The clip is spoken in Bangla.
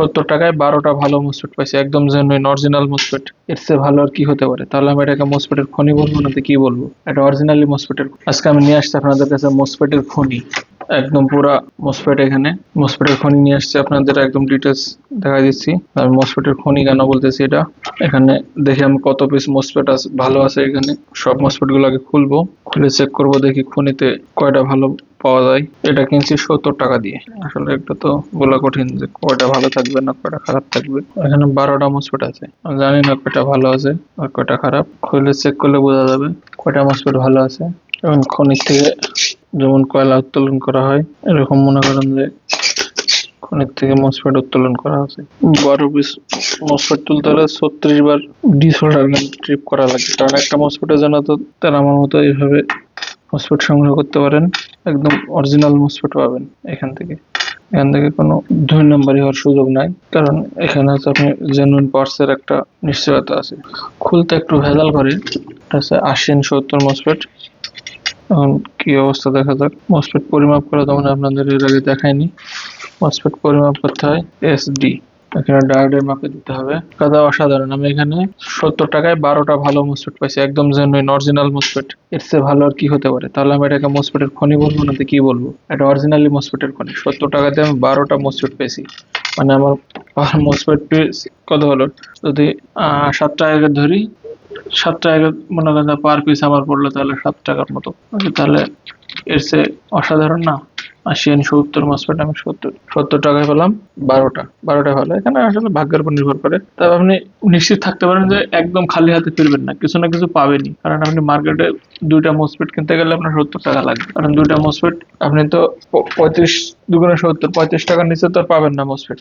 সত্তর টাকায় বারোটা ভালো মোসপেট পাইছি, একদম জেনুইন অরিজিনাল মোসপেট এর চেয়ে ভালো আর কি হতে পারে? তাহলে আমি এটাকে মোসপেটের খনি বলব না কি বলব? এটা অরিজিনালি মোসপেটের আজকে আমি নিয়ে আসছি আপনাদের কাছে মোসপেটের খনি। একদম পুরা মোসপেট এখানে। মোসপেটের খনি নিয়ে আসছি আপনাদের, একদম ডিটেলস দেখা দিচ্ছি। আর মোসপেটের খনি কেন বলতেছি এটা? এখানে দেখি আমি কত পিস মোসপেট আছে ভালো আছে এখানে। সব মোসপেটগুলো আগে খুলবো, খুলে চেক করব দেখি খনিতে কয়টা ভালো পাওয়া যায়। এটা কিনছি সত্তর টাকা দিয়ে। আসলে একটা তো বলা কঠিন যে কয়টা ভালো থাকবে না কয়টা খারাপ থাকবে। এখানে বারোটা মসপেট আছে। জানি না কয়টা ভালো আছে আর কয়টা খারাপ। খুলে চেক করলে বোঝা যাবে কয়টা মসপেট ভালো আছে। এবং খনির থেকে যেমন কয়লা উত্তোলন করা হয়, এরকম মনে করেন যে খনির থেকে মসফেট উত্তোলন করা আছে। বারো পিস মসফেট তুলতে হলে ছত্রিশ বার ডিসোল্ডার ট্রিপ করা লাগে। কারণ একটা মসফেটের জন্য তো তার আমার মতো এইভাবে মসফেট সংগ্রহ করতে পারেন। একদম অরিজিনাল মসফেট পাবেন এখান থেকে। এখান থেকে কোনো দুই নম্বরই হওয়ার সুযোগ নাই, কারণ এখানে হচ্ছে আপনি জেনুইন পার্টসের একটা নিশ্চয়তা আছে। খুলতে একটু ভেজাল করে, এটা হচ্ছে আশিন সত্তর মসফেট এখন কি অবস্থা দেখা যাক। মসফেট পরিমাপ করা তখন আপনাদের এর আগে দেখায়নি। মসফেট পরিমাপ করতে হয় এসডি এখানে ডায়োডের মাপে দিতে হবে। কাদা অসাধারণ। আমি এখানে সত্তর টাকায় বারোটা ভালো মসফেট পাইছি। একদম জেনুইন অরিজিনাল মসফেট এর চেয়ে ভালো আর কি হতে পারে? তাহলে আমি এটাকে মসফেটের খনি বলব না কি বলব? এটা অরিজিনালি মসফেটের খনি। সত্তর টাকাতে আমি বারোটা মসফেট পেয়েছি মানে আমার মসফেট পিস কত হলো? যদি সাত টাকা ধরি, সাত টাকা মনে করেন পার পিস আমার পড়ল তাহলে সাত টাকার মতো। তাহলে এর চেয়ে অসাধারণ না? আশিয়ান সত্তর মসপেট আমি সত্তর সত্তর টাকায় পেলাম, বারোটা বারোটা ভালো। এখানে আসলে ভাগ্যের উপর নির্ভর করে। তবে আপনি নিশ্চিত থাকতে পারেন যে একদম খালি হাতে ফিরবেন না, কিছু না কিছু পাবেনই। কারণ আপনি মার্কেটে দুইটা মোসপেট কিনতে গেলে আপনার সত্তর টাকা লাগবে। কারণ দুইটা মোসপেট আপনি তো পঁয়ত্রিশ, দুগুণে সত্তর, পঁয়ত্রিশ টাকার নিচে তো আর পাবেন না মসপেট